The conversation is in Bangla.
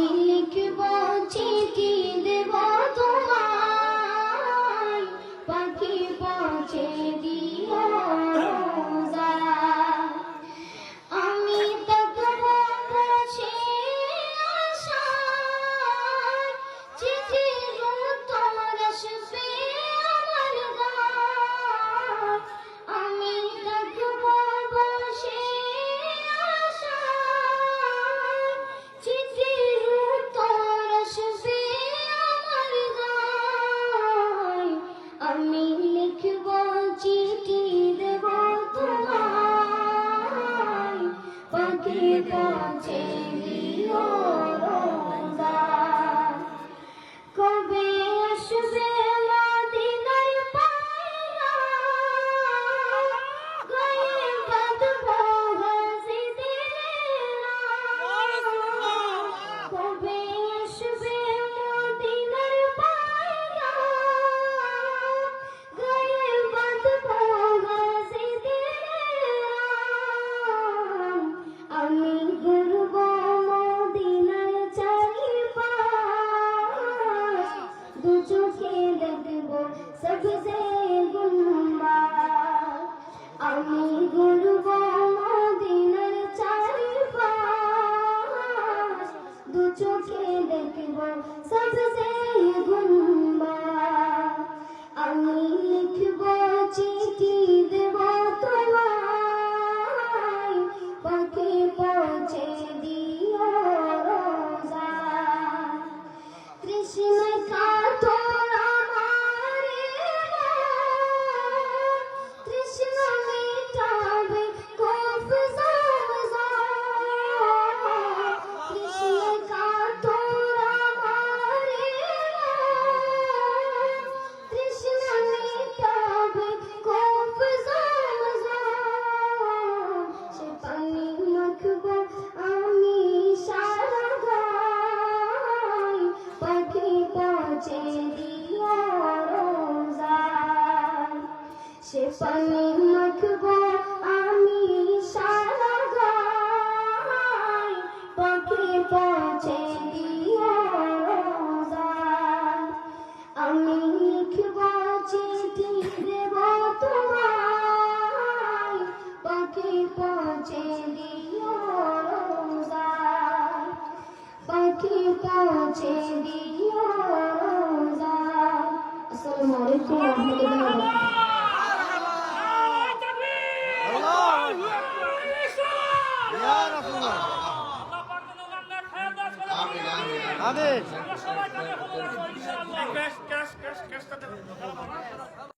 Like কি পৌঁছে সব সে গুনবার আমি ঘুরব মদিনার চারিপাশ। দু চোখে দেখব সব সে পানে মাখবো আমি সারা গায়। পাখি পৌঁছে দিও আমি লিখব চিঠি দেব তোমায়। পাখি পৌঁছে দিও পাখি পৌঁছে দিও রোজা আমিন